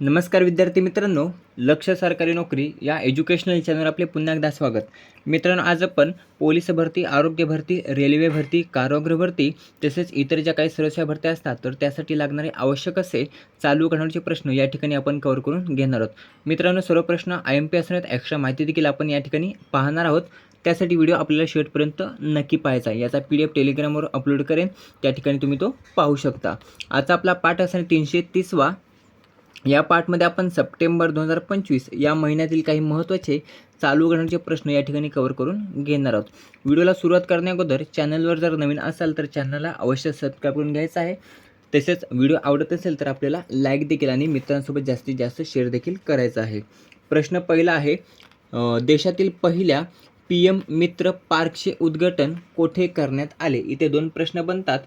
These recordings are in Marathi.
नमस्कार विद्यार्थी मित्रांनो लक्ष सरकारी नोकरी या एज्युकेशनल चॅनल आपले पुन्हा एकदा स्वागत. मित्रांनो आज आपण पोलीस भरती आरोग्य भरती रेल्वे भरती कारागृह भरती तसेच इतर ज्या काही सुरक्षा भरत्या असतात तर त्यासाठी लागणारे आवश्यक असे चालू करण्याचे प्रश्न या ठिकाणी आपण कव्हर करून घेणार आहोत. मित्रांनो सर्व प्रश्न आय एम पी असण्यात एक्स्ट्रा माहिती देखील आपण या ठिकाणी पाहणार आहोत. त्यासाठी व्हिडिओ आपल्याला शेवटपर्यंत नक्की पाहायचा आहे. याचा पी डी एफ टेलिग्रामवर अपलोड करेन. त्या ठिकाणी तुम्ही तो पाहू शकता. आता आपला पाठ असणार तीनशे तीसवा. या पार्टमध्ये आपण सप्टेंबर दोन हजार पंचवीस या महिन्यातील काही महत्त्वाचे चालू घडणारे प्रश्न या ठिकाणी कव्हर करून घेणार आहोत. व्हिडिओला सुरुवात करण्याअगोदर चॅनलवर जर नवीन असाल तर चॅनलला अवश्य सबस्क्राईब करून घ्यायचं आहे. तसेच व्हिडिओ आवडत असेल तर आपल्याला लाईक देखील आणि मित्रांसोबत जास्तीत जास्त शेअर देखील करायचा आहे. प्रश्न पहिला आहे देशातील पहिल्या पी एम मित्र पार्कचे उद्घाटन कोठे करण्यात आले? इथे दोन प्रश्न बनतात.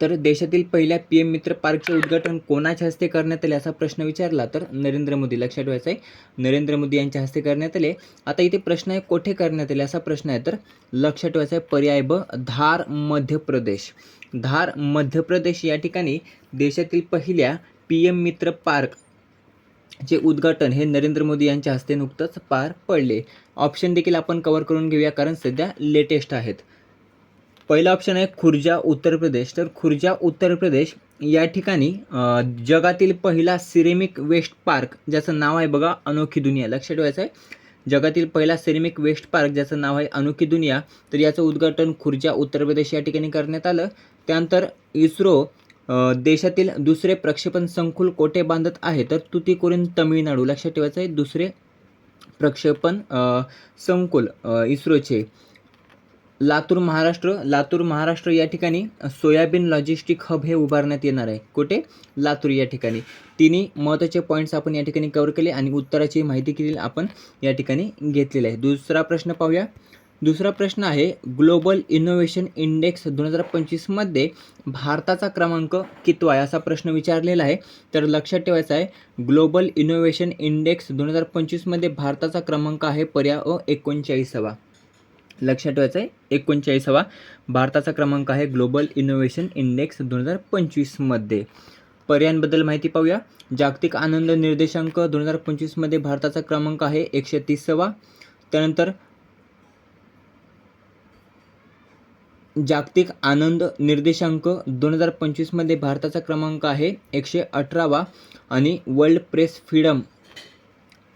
तर देशातील पहिल्या पी एम मित्र पार्कचे उद्घाटन कोणाच्या हस्ते करण्यात आले असा प्रश्न विचारला तर नरेंद्र मोदी. लक्षात ठेवायचा आहे नरेंद्र मोदी यांच्या हस्ते करण्यात आले. आता इथे प्रश्न आहे कोठे करण्यात आले असा प्रश्न आहे. तर लक्षात ठेवायचा आहे पर्याय ब धार मध्य प्रदेश. धार मध्य प्रदेश या ठिकाणी देशातील पहिल्या पी एम मित्र पार्क चे उद्घाटन हे नरेंद्र मोदी यांच्या हस्ते नुकतंच पार पडले. ऑप्शन देखील आपण कव्हर करून घेऊया कारण सध्या लेटेस्ट आहेत. पहिला ऑप्शन आहे खुर्जा उत्तर प्रदेश. तर खुर्जा उत्तर प्रदेश या ठिकाणी जगातील पहिला सिरेमिक वेस्ट पार्क ज्याचं नाव आहे बघा अनोखी दुनिया. लक्षात ठेवायचं आहे जगातील पहिला सिरेमिक वेस्ट पार्क ज्याचं नाव आहे अनोखी दुनिया. तर याचं उद्घाटन खुर्जा उत्तर प्रदेश या ठिकाणी करण्यात आलं. त्यानंतर इस्रो देशातील दुसरे प्रक्षेपण संकुल कोठे बांधत आहे? तर तुतीकोरीन तमिळनाडू. लक्षात ठेवायचं आहे दुसरे प्रक्षेपण संकुल इस्रोचे. लातूर महाराष्ट्र लातूर महाराष्ट्र या ठिकाणी सोयाबीन लॉजिस्टिक हब हे उभारण्यात येणार आहे. कुठे? लातूर या ठिकाणी. तिन्ही महत्त्वाचे पॉईंट्स आपण या ठिकाणी कवर केले आणि उत्तराची माहिती देखील आपण या ठिकाणी घेतलेली आहे. दुसरा प्रश्न पाहूया. दुसरा प्रश्न आहे ग्लोबल इनोव्हेशन इंडेक्स दोन हजार पंचवीसमध्ये भारताचा क्रमांक कितवा आहे? असा प्रश्न विचारलेला आहे. तर लक्षात ठेवायचा आहे ग्लोबल इनोव्हेशन इंडेक्स दोन हजार पंचवीसमध्ये भारताचा क्रमांक आहे पर्याय अ एकोणचाळीसावा. लक्षात ठेवायचं आहे. एकोणचाळीसावा भारताचा क्रमांक आहे ग्लोबल इनोव्हेशन इंडेक्स दोन हजार पंचवीसमध्ये पर्यायांबद्दल माहिती पाहूया. जागतिक आनंद निर्देशांक दोन हजार पंचवीसमध्ये भारताचा क्रमांक आहे एकशे तीसावा. त्यानंतर जागतिक आनंद निर्देशांक दोन हजार पंचवीसमध्ये भारताचा क्रमांक आहे एकशे अठरावा. आणि वर्ल्ड प्रेस फ्रीडम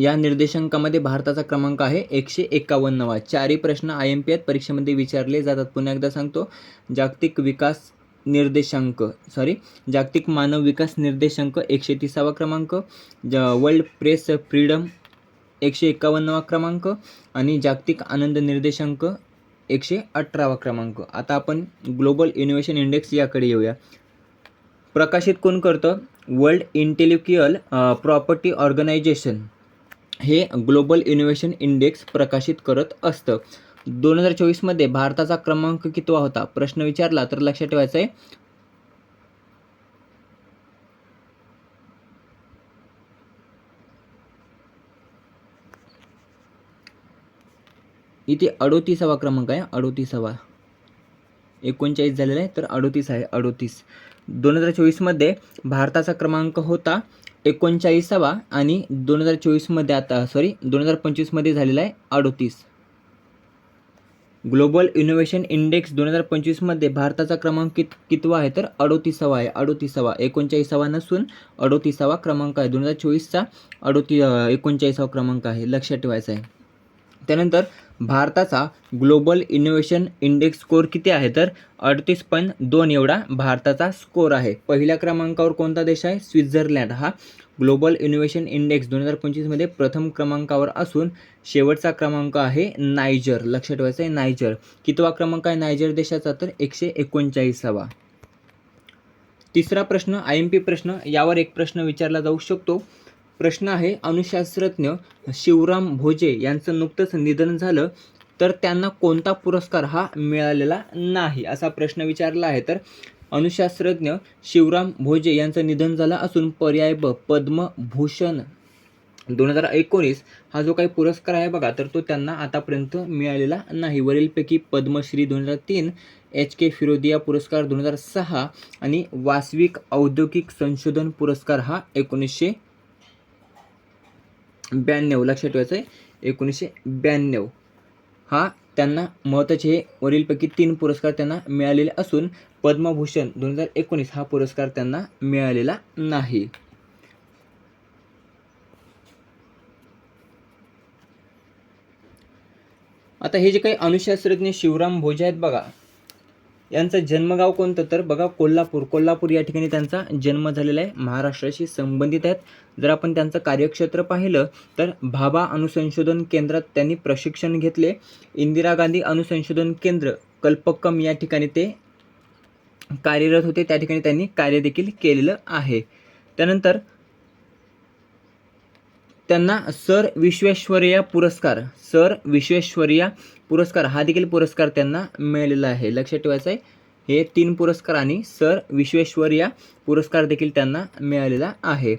या निर्देशांकामध्ये भारताचा क्रमांक आहे एकशे एकावन्नवा चारही प्रश्न आय एम पी आहेत परीक्षेमध्ये विचारले जातात. पुन्हा एकदा सांगतो जागतिक विकास निर्देशांक सॉरी जागतिक मानव विकास निर्देशांक एकशे तिसावा क्रमांक ज वर्ल्ड प्रेस फ्रीडम एकशे एकावन्नवा क्रमांक आणि जागतिक आनंद निर्देशांक एकशे अठरावा क्रमांक. आता आपण ग्लोबल इनोव्हेशन इंडेक्स याकडे येऊया. प्रकाशित कोण करतं? World intellectual property organisation. हे ग्लोबल इनोव्हेशन इंडेक्स प्रकाशित करत असतं. दोन हजार चोवीसमध्ये भारताचा क्रमांक कितवा होता? प्रश्न विचारला तर लक्षात ठेवायचा आहे इथे अडोतीसावा क्रमांक आहे. अडोतीसावा. एकोणचाळीस झालेला आहे तर अडोतीस आहे. अडोतीस. दोन हजार चोवीसमध्ये भारताचा क्रमांक होता. एकोणचाळीसावा आणि दोन हजार चोवीसमध्ये आता सॉरी दोन हजार पंचवीसमध्ये झालेला आहे अडोतीस. ग्लोबल इनोव्हेशन इंडेक्स दोन हजार पंचवीसमध्ये भारताचा क्रमांक कित कितवा आहे तर अडोतीसावा आहे अडोतीसावा. एकोणचाळीसावा नसून अडोतीसावा क्रमांक आहे. दोन हजार चोवीसचा अडोती एकोणचाळीसावा क्रमांक आहे. लक्षात ठेवायचा आहे. त्यानंतर भारताचा ग्लोबल इनोव्हेशन इंडेक्स स्कोअर किती आहे? तर अडतीस पॉईंट दोन एवढा भारताचा स्कोअर आहे. पहिल्या क्रमांकावर कोणता देश आहे? स्वित्झर्लंड. हा ग्लोबल इनोव्हेशन इंडेक्स दोन हजार पंचवीसमध्ये प्रथम क्रमांकावर असून शेवटचा क्रमांक आहे नायजर. लक्षात ठेवायचं आहे नायजर. कितवा क्रमांक आहे नायजर देशाचा? तर एकशे एकोणचाळीसावा. तिसरा प्रश्न आय एम पी प्रश्न यावर एक प्रश्न विचारला जाऊ शकतो. प्रश्न आहे. अणुशास्त्रज्ञ शिवराम भोजे यांचं नुकतंच निधन झालं. तर त्यांना कोणता पुरस्कार हा मिळालेला नाही असा प्रश्न विचारला आहे. तर अणुशास्त्रज्ञ शिवराम भोजे यांचं निधन झालं असून पर्याय ब पद्मभूषण दोन हजार एकोणीस हा जो काही पुरस्कार आहे बघा तर तो त्यांना आतापर्यंत मिळालेला नाही. वरीलपैकी पद्मश्री दोन हजार तीन एच के फिरोदिया पुरस्कार दोन हजार सहा आणि वासविक औद्योगिक संशोधन पुरस्कार हा एकोणीसशे ब्याण्णव लक्षात ठेवायचं आहे एकोणीसशे ब्याण्णव. हा त्यांना महत्त्वाचे हे वरीलपैकी तीन पुरस्कार त्यांना मिळालेले असून पद्मभूषण दोन हजार एकोणीस हा पुरस्कार त्यांना मिळालेला नाही. आता हे जे काही अणुशास्त्रज्ञ शिवराम भोजे आहेत बघा. यांचं जन्मगाव कोणतं? तर बघा कोल्हापूर. कोल्हापूर या ठिकाणी त्यांचा जन्म झालेला आहे. महाराष्ट्राशी संबंधित आहेत. जर आपण त्यांचं कार्यक्षेत्र पाहिलं तर भाभा अणुसंशोधन केंद्रात त्यांनी प्रशिक्षण घेतले. इंदिरा गांधी अणुसंशोधन केंद्र कल्पक्कम या ठिकाणी ते कार्यरत होते. त्या ठिकाणी त्यांनी कार्य देखील केलेलं आहे. त्यानंतर त्यांना सर विश्वेश्वरया पुरस्कार सर विश्वेश्वरया पुरस्कार हा देखील पुरस्कार त्यांना मिळालेला आहे. लक्षात ठेवायचं आहे हे तीन पुरस्कार आणि सर विश्वेश्वरया पुरस्कार देखील त्यांना मिळालेला आहे.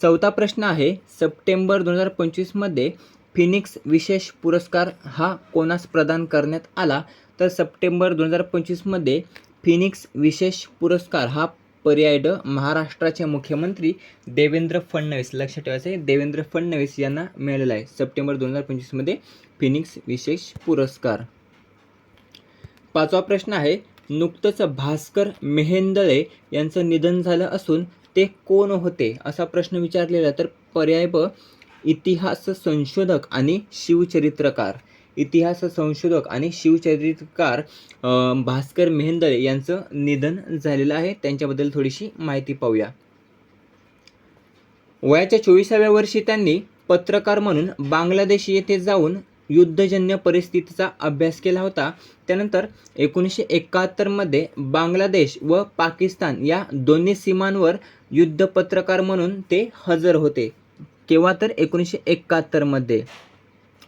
चौथा प्रश्न आहे सप्टेंबर दोन हजार पंचवीसमध्ये फिनिक्स विशेष पुरस्कार हा कोणास प्रदान करण्यात आला? तर सप्टेंबर दोन हजार पंचवीसमध्ये फिनिक्स विशेष पुरस्कार हा पर्याय ड महाराष्ट्राचे मुख्यमंत्री देवेंद्र फडणवीस. लक्षात ठेवायचं आहे देवेंद्र फडणवीस यांना मिळालेला आहे. सप्टेंबर दोन हजार पंचवीसमध्ये फिनिक्स विशेष पुरस्कार. पाचवा प्रश्न आहे नुकतंच भास्कर मेहेंदळे यांचं निधन झालं असून ते कोण होते? असा प्रश्न विचारलेला तर पर्याय ब इतिहास संशोधक आणि शिवचरित्रकार. इतिहास संशोधक आणि शिवचरित्रकार भास्कर मेहेंदळे यांचं निधन झालेलं आहे. त्यांच्याबद्दल थोडीशी माहिती पाहूया. वयाच्या चोवीसाव्या वर्षी त्यांनी पत्रकार म्हणून बांगलादेश येथे जाऊन युद्धजन्य परिस्थितीचा अभ्यास केला होता. त्यानंतर एकोणीसशे एकाहत्तरमध्ये बांगलादेश व पाकिस्तान या दोन्ही सीमांवर युद्ध पत्रकार म्हणून ते हजर होते. केव्हा तर एकोणीसशे एकाहत्तरमध्ये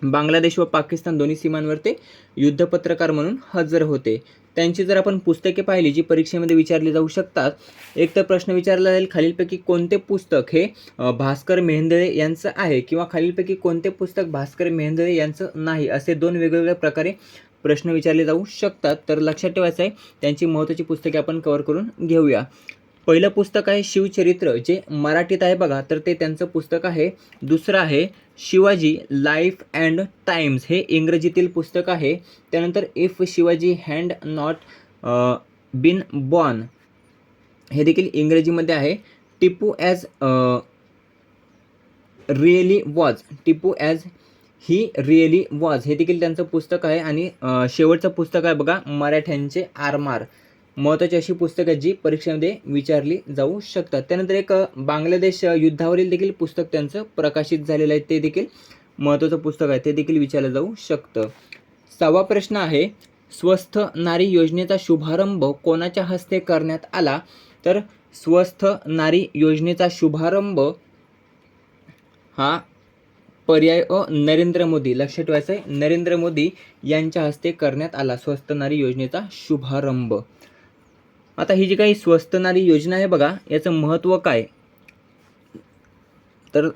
बांगलादेश व पाकिस्तान दोन्ही सीमांवर ते युद्धपत्रकार म्हणून हजर होते. त्यांची जर आपण पुस्तके पाहिली जी परीक्षेमध्ये विचारली जाऊ शकतात एक तर प्रश्न विचारला जाईल खालीलपैकी कोणते पुस्तक हे भास्कर मेहंदळे यांचं आहे किंवा खालीलपैकी कोणते पुस्तक भास्कर मेहंदळे यांचं नाही असे दोन वेगवेगळ्या प्रकारे प्रश्न विचारले जाऊ शकतात. तर लक्षात ठेवायचं आहे त्यांची महत्त्वाची पुस्तके आपण कव्हर करून घेऊया. पहिलं पुस्तक आहे शिवचरित्र जे मराठीत आहे बघा तर ते त्यांचं पुस्तक आहे. दुसरं आहे शिवाजी लाईफ अँड टाइम्स हे इंग्रजीतील पुस्तक आहे. त्यानंतर if Shivaji hand not been born हे देखील इंग्रजीमध्ये आहे. Tipu as really was Tipu as he really was हे देखील त्यांचं पुस्तक आहे. आणि शेवटचं पुस्तक आहे बघा मराठ्यांचे आरमार. महत्त्वाची अशी पुस्तकं जी परीक्षेमध्ये विचारली जाऊ शकतात. त्यानंतर एक बांगलादेश युद्धावरील देखील पुस्तक त्यांचं प्रकाशित झालेलं आहे. ते देखील महत्त्वाचं पुस्तक आहे. ते देखील विचारलं जाऊ शकतं. सहावा प्रश्न आहे स्वस्थ नारी योजनेचा शुभारंभ कोणाच्या हस्ते करण्यात आला? तर स्वस्थ नारी योजनेचा शुभारंभ हा पर्याय अ नरेंद्र मोदी. लक्षात ठेवायचं आहे नरेंद्र मोदी यांच्या हस्ते करण्यात आला स्वस्त नारी योजनेचा शुभारंभ. आता ही जी काही स्वस्त नारी योजना आहे बघा याचं महत्त्व काय? तर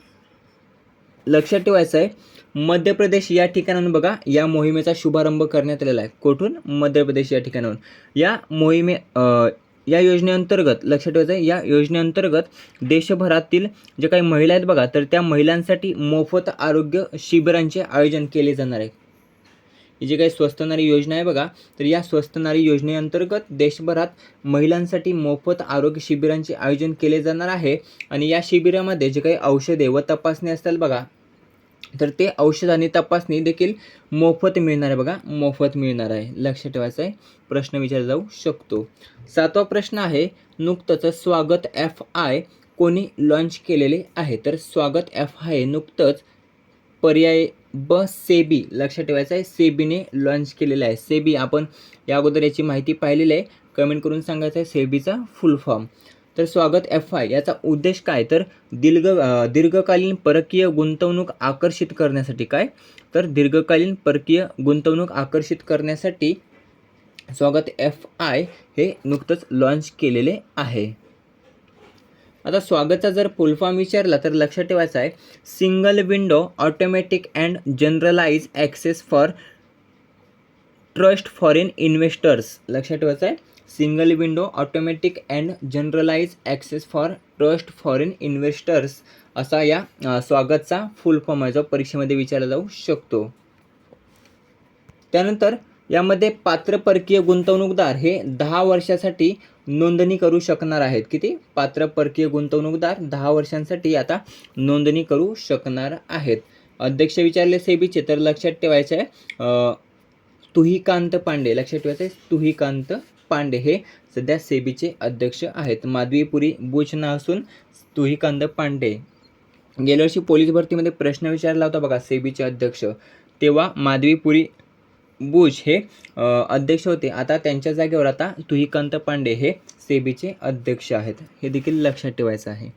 लक्षात ठेवायचं आहे मध्य प्रदेश या ठिकाणाहून बघा या मोहिमेचा शुभारंभ करण्यात आलेला आहे. कुठून? मध्य प्रदेश या ठिकाणाहून. या मोहिमे या योजनेअंतर्गत लक्षात ठेवायचं आहे या योजनेअंतर्गत देशभरातील जे काही महिला आहेत बघा तर त्या महिलांसाठी मोफत आरोग्य शिबिरांचे आयोजन केले जाणार आहे. ही जी काही स्वस्त नारी योजना आहे बघा तर या स्वस्त नारी योजनेअंतर्गत देशभरात महिलांसाठी मोफत आरोग्य शिबिरांचे आयोजन केले जाणार आहे. आणि या शिबिरामध्ये जे काही औषधे व तपासणी असतात बघा तर ते औषध आणि तपासणी देखील मोफत मिळणार आहे बघा मोफत मिळणार आहे. लक्ष ठेवायचं आहे प्रश्न विचारला जाऊ शकतो. सातवा प्रश्न आहे नुकतंच स्वागत एफ आय कोणी लॉन्च केलेले आहे? तर स्वागत एफ आय नुकतंच पर्याय ब सेबी. लक्षात ठेवायचं आहे सेबीने लॉन्च केलेलं आहे. सेबी आपण या अगोदर याची माहिती पाहिलेली आहे. कमेंट करून सांगायचं आहे सेबीचा फुल फॉर्म तर स्वागत एफ आय याचा उद्देश काय? तर दीर्घ दीर्घकालीन परकीय गुंतवणूक आकर्षित करण्यासाठी काय? तर दीर्घकालीन परकीय गुंतवणूक आकर्षित करण्यासाठी स्वागत एफ आय हे नुकतंच लॉन्च केलेले आहे. आता स्वागतचा जर फुल फॉर्म विचारला तर लक्षात ठेवायचा आहे single window automatic and generalise access for trust foreign investors लक्षात ठेवायचं आहे single window automatic and generalise access for trust foreign investors असा या स्वागतचा फुल फॉर्म आहे जो परीक्षेमध्ये विचारला जाऊ शकतो. त्यानंतर यामध्ये पात्र परकीय गुंतवणूकदार हे दहा वर्षासाठी नोंदणी करू शकणार आहेत. किती? पात्र परकीय गुंतवणूकदार दहा वर्षांसाठी आता नोंदणी करू शकणार आहेत. अध्यक्ष विचारले सेबीचे तर लक्षात ठेवायचे आहे तुहीकांत पांडे. लक्षात ठेवायचं आहे तुहीकांत पांडे हे सध्या सेबीचे अध्यक्ष आहेत. माधवीपुरी भूषणा असून तुहीकांत पांडे. गेल्या वर्षी पोलीस भरतीमध्ये प्रश्न विचारला होता बघा सेबीचे अध्यक्ष. तेव्हा माधवीपुरी बुश हे अध्यक्ष होते. आता त्यांच्या जागेवर आता तुहिकांत पांडे हे सेबीचे अध्यक्ष आहेत. हे देखील लक्षात ठेवायचं आहे.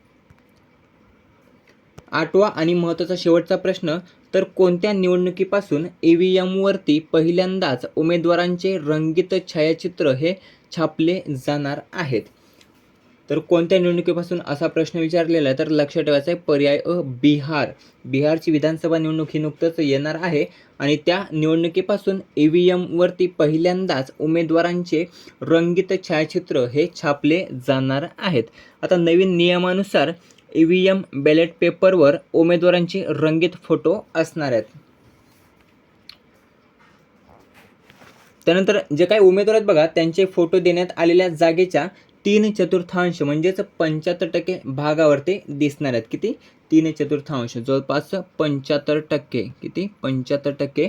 आठवा आणि महत्त्वाचा शेवटचा प्रश्न तर कोणत्या निवडणुकीपासून ई व्ही एमवरती पहिल्यांदाच उमेदवारांचे रंगीत छायाचित्र हे छापले जाणार आहेत? तर कोणत्या निवडणुकीपासून असा प्रश्न विचारलेला आहे? तर लक्षात ठेवायचा आहे पर्याय अ बिहार. बिहारची विधानसभा निवडणूक ही नुकतंच येणार आहे आणि त्या निवडणुकीपासून ई व्ही एमवरती पहिल्यांदाच उमेदवारांचे रंगीत छायाचित्र हे छापले जाणार आहेत. आता नवीन नियमानुसार ई व्ही एम बॅलेट पेपरवर उमेदवारांचे रंगीत फोटो असणार आहेत. त्यानंतर जे काही उमेदवार आहेत बघा त्यांचे फोटो देण्यात आलेल्या जागेच्या तीन चतुर्थांश म्हणजेच पंच्याहत्तर टक्के भागावरती दिसणार आहेत. किती? तीन चतुर्थांश जवळपास पंच्याहत्तर टक्के. किती? पंच्याहत्तर टक्के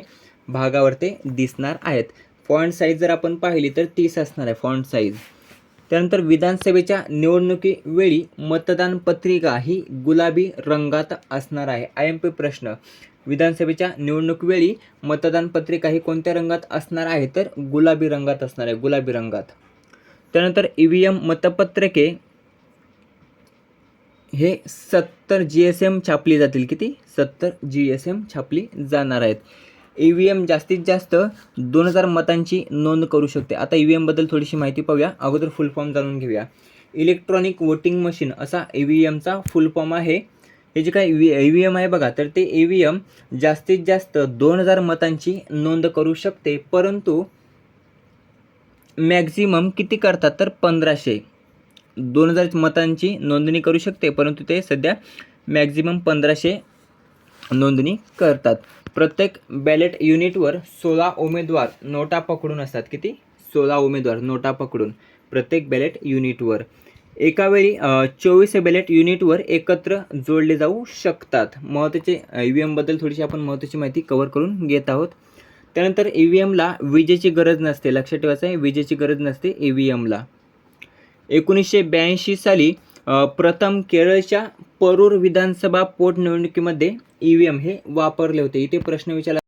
भागावरती दिसणार आहेत. फॉन्ट साईज जर आपण पाहिली तर तीस असणार आहे फॉन्ट साईज. त्यानंतर विधानसभेच्या निवडणुकीवेळी मतदान पत्रिका ही गुलाबी रंगात असणार आहे. आय एम पी प्रश्न. विधानसभेच्या निवडणुकीवेळी मतदान पत्रिका ही कोणत्या रंगात असणार आहे? तर गुलाबी रंगात असणार आहे. गुलाबी रंगात. त्यानंतर ई व्ही एम मतपत्रके. हे सत्तर जी एस एम छापली जातील. किती? सत्तर जी एस एम छापली जाणार आहेत. ई व्ही एम जास्तीत जास्त दोन हजार मतांची नोंद करू शकते. आता ई व्ही एमबद्दल थोडीशी माहिती पाहूया. अगोदर फुल फॉर्म जाणून घेऊया. इलेक्ट्रॉनिक वोटिंग मशीन असा ई व्ही एमचा फुल फॉर्म आहे. हे जे काही ई व्ही एम आहे बघा तर ते ई व्ही एम जास्तीत जास्त दोन हजार मतांची नोंद करू शकते. परंतु मॅक्झिमम किती करतात तर पंधराशे. दोन हजार मतांची नोंदणी करू शकते परंतु ते सध्या मॅक्झिमम पंधराशे नोंदणी करतात. प्रत्येक बॅलेट युनिटवर सोळा उमेदवार नोटा पकडून असतात. किती? सोळा उमेदवार नोटा पकडून प्रत्येक बॅलेट युनिटवर. एकावेळी चोवीस बॅलेट युनिटवर एकत्र जोडले जाऊ शकतात. महत्त्वाचे ई व्ही एमबद्दल थोडीशी आपण महत्त्वाची माहिती कवर करून घेत आहोत. त्यानंतर ई व्ही एमला विजेची गरज नसते. लक्षात ठेवायचं आहे विजेची गरज नसते ई व्ही एमला एकोणीसशे ब्याऐंशी साली प्रथम केरळच्या परूर विधानसभा पोटनिवडणुकीमध्ये ई व्ही एम हे वापरले होते. इथे प्रश्न विचारला